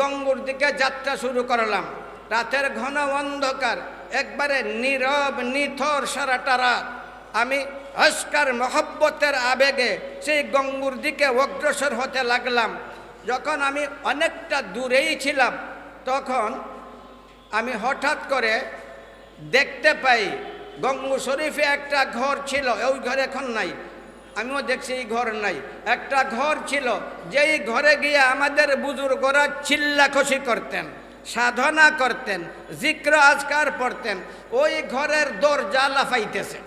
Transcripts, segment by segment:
গঙ্গুর দিকে যাত্রা শুরু করলাম। রাতের ঘন অন্ধকার, একবারে নীরব, নিথর সারাটা রাত। আমি অস্কার মহব্বতের আবেগে সেই গঙ্গুর দিকে অগ্রসর হতে লাগলাম। যখন আমি অনেকটা দূরেই ছিলাম, তখন আমি হঠাৎ করে দেখতে পাই গঙ্গু শরীফে একটা ঘর ছিল, ওই ঘর এখন নাই। আমিও দেখছি এই ঘর নাই। একটা ঘর ছিল, যেই ঘরে গিয়ে আমাদের বুজুর্গরা চিল্লাখসি করতেন, সাধনা করতেন, জিক্র আজকার পড়তেন, ওই ঘরের দরজা লাফাইতেছে।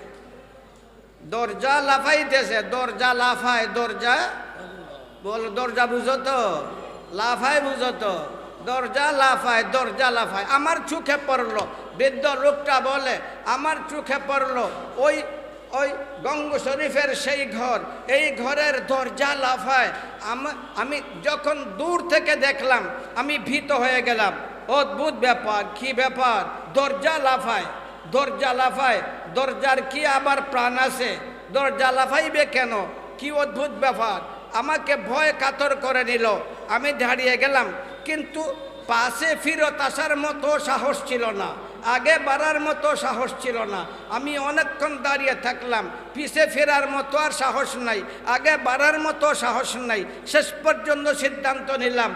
দরজা লাফাইতেছে, দরজা লাফায়, দরজা বল, দরজা বুঝো তো? লাফায় বুঝো তো? দরজা লাফায় দরজা লাফায়। আমার চোখে পড়ল, বৃদ্ধ লোকটা বলে, আমার চোখে পড়ল, ওই ওই গঙ্গু শরীফের সেই ঘর, এই ঘরের দরজা লাফায়। আম- যখন দূর থেকে দেখলাম, আমি ভীত হয়ে গেলাম। অদ্ভুত ব্যাপার, কি ব্যাপার? দরজা লাফায় দরজা লাফায়। দরজার কি আবার প্রাণ আছে? দরজা লাফাইবে কেন? কি অদ্ভুত ব্যাপার? আমাকে ভয় কাতর করে নিল। আমি দাঁড়িয়ে গেলাম, কিন্তু পাশে ফিরত আসার মতো সাহস ছিল না। আগে বাড়ার মতো সাহস ছিল না। আমি অনেকক্ষণ দাঁড়িয়ে থাকলাম। পিছে ফেরার মতো আর সাহস নাই। আগে বাড়ার মতো সাহস নাই। শেষ পর্যন্ত সিদ্ধান্ত নিলাম,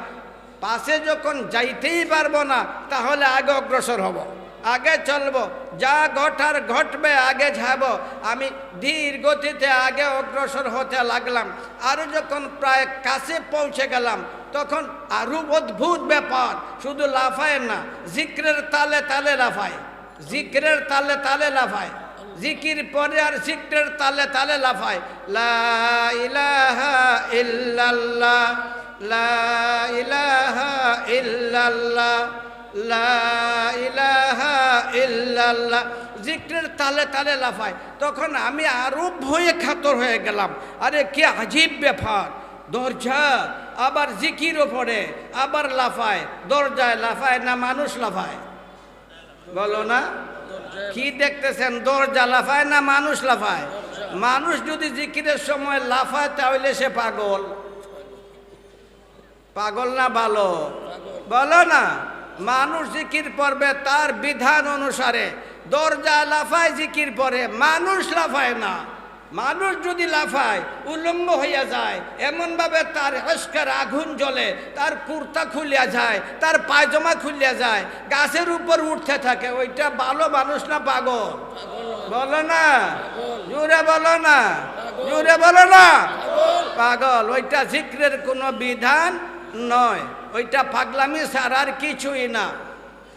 পাশে যখন যাইতেই পারব না, তাহলে আগে অগ্রসর হব। আগে চলবো। যা ঘটার ঘটবে, আগে যাব আমি ধীর গতিতে আগে অগ্রসর হতে লাগলাম। আরও যখন প্রায় কাছে পৌঁছে গেলাম, তখন আরও অদ্ভুত ব্যাপার। শুধু লাফায় না, জিক্রের তালে তালে লাফায়। জিক্রের তালে তালে লাফায়। জিকির পরে আর জিক্রের তালে তালে লাফায়। লা ইলাহা লা ইলাহা ইল্লাল্লাহ। জিক্রের তালে তালে লাফায়। তখন আমি আরও ভয়ে খাতর হয়ে গেলাম। আরে কি আজীব ব্যাপার। দরজা আবার জিকিরও পড়ে, আবার লাফায়। দরজায় লাফায় না মানুষ লাফায়? বলো না। কি দেখতেছেন? দরজা লাফায় না মানুষ লাফায়? মানুষ যদি জিকিরের সময় লাফায়, তাহলে সে পাগল। পাগল না ভালো? বলো না। মানুষ জিকির পড়বে তার বিধান অনুসারে। দরজা লাফায় জিকির পরে মানুষ লাফায় না। মানুষ যদি লাফায় উলম্ব হইয়া যায় এমনভাবে তার হস্কার আগুন জ্বলে তার কুর্তা খুলিয়া যায় তার পায়জামা খুলিয়া যায় গাছের উপর উঠতে থাকে ওইটা ভালো মানুষ না পাগল? বলো না। জুড়ে বলো না। জুড়ে বলো না। পাগল ওইটা জিক্রের কোনো বিধান নয়, ওইটা পাগলামি ছাড়া আর কিছুই না।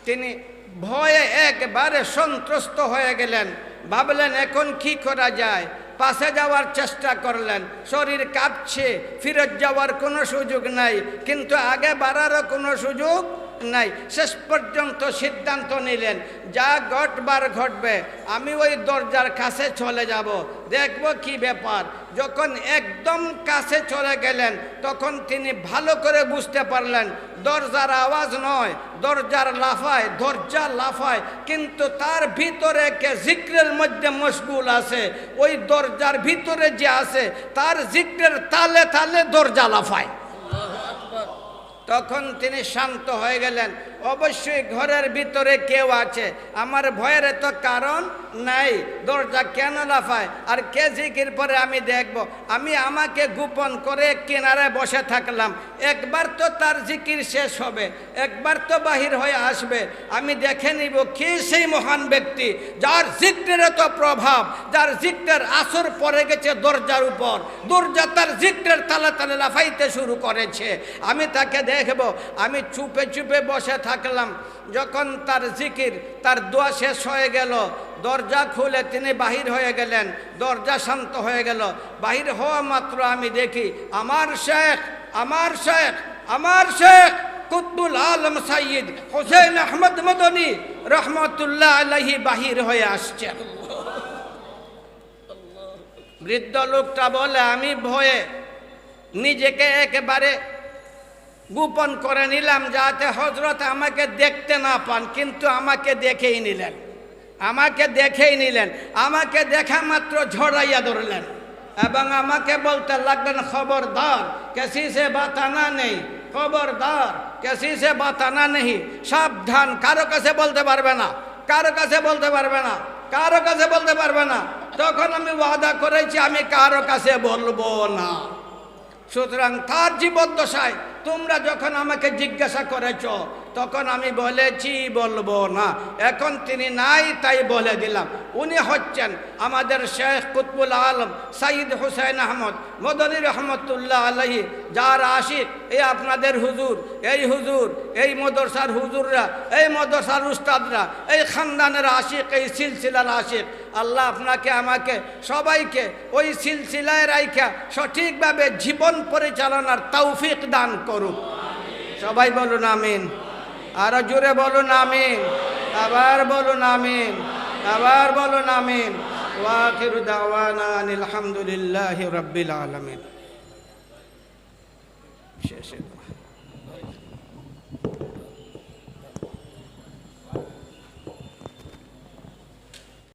তিনি ভয়ে একবারে সন্ত্রস্ত হয়ে গেলেন। ভাবলেন, এখন কি করা যায়? পাশে যাওয়ার চেষ্টা করলেন। শরীর কাঁপছে, ফিরত যাওয়ার কোনো সুযোগ নাই। কিন্তু আগে বাড়ারও কোনো সুযোগ নাই। শেষ পর্যন্ত সিদ্ধান্ত নিলেন, যা ঘটবার ঘটবে, আমি ওই দরজার কাছে চলে যাব। দেখব কি ব্যাপার। যখন একদম কাছে চলে গেলেন, তখন তিনি ভালো করে বুঝতে পারলেন, দরজার আওয়াজ নয়, দরজার লাফায়, দরজা লাফায়, কিন্তু তার ভিতরে কে জিক্রের মধ্যে মশগুল আছে। ওই দরজার ভিতরে যে আছে, তার জিক্রের তালে তালে দরজা লাফায়। তখন তিনি শান্ত হয়ে গেলেন। অবশ্যই ঘরের ভিতরে কেউ আছে। আমার ভয়ের এত কারণ নাই, দরজা কেন লাফায়? আর কে জিকির পরে আমি দেখব? আমি আমাকে গোপন করে কিনারে বসে থাকলাম। একবার তো তার জিকির শেষ হবে, একবার তো বাহির হয়ে আসবে। আমি দেখে নিব কে সেই মহান ব্যক্তি, যার জিক্রের এত প্রভাব, যার জিক্রের আসর পড়ে গেছে দরজার উপর। দরজা তার জিক্রের তালে তালে লাফাইতে শুরু করেছে। আমি তাকে দেখব, আমি চুপে চুপে বসে থাকলাম। যখন তার জিকির, তার দোয়া শেষ হয়ে গেল দরজা খুলে তিনি বাহির হয়ে গেলেন। দরজা শান্ত হয়ে গেল। বাহির হওয়া মাত্র আমি দেখি, আমার শেখ আমার শেখ আমার শেখ কুতুল আলম সাইদ হোসেন আহমদ মদনী রহমতুল্লাহ আলহি বাহির হয়ে আসছে। বৃদ্ধ লোকটা বলে, আমি ভয়ে নিজেকে একেবারে গোপন করে নিলাম, যাতে হজরত আমাকে দেখতে না পান, কিন্তু আমাকে দেখেই নিলেন। আমাকে দেখেই নিলেন, আমাকে দেখা মাত্র ঝড়াইয়া ধরলেন। এবং আমাকে বলতে লাগলেন, খবরদার কেসি সে বাতানা নেই, খবরদার কেসি সে বাতানা নেই, সাবধান, কারও কাছে বলতে পারবে না, কারও কাছে বলতে পারবে না, কারও কাছে বলতে পারবে না। তখন আমি ওয়াদা করেছি, আমি কারও কাছে বলব না। সুতরাং তার জীবদ্দশায় তোমরা যখন আমাকে জিজ্ঞাসা করেছ তখন আমি বলেছি, বলব না। এখন তিনি নাই, তাই বলে দিলাম। উনি হচ্ছেন আমাদের শেখ কুতবুল আলম সাইদ হুসাইন আহমদ, মদনী রহমতুল্লাহ আলহি যার আশিক এই আপনাদের হুজুর, এই হুজুর, এই মদরসার হুজুররা, এই মদরসার উস্তাদরা, এই খানদানের আশিক, এই সিলসিলার আশিক। আল্লাহ আপনাকে, আমাকে, সবাইকে ওই সিলসিলায় রাইখা সঠিকভাবে জীবন পরিচালনার তৌফিক দান করুক। সবাই বলুন আমিন। আরও জোরে বলুন আমিন। আবার বলুন আমিন। আবার বলুন আমিন। ওয়াখির দাওয়ানা আলহামদুলিল্লাহ রব্বিল আলমিন। শেষে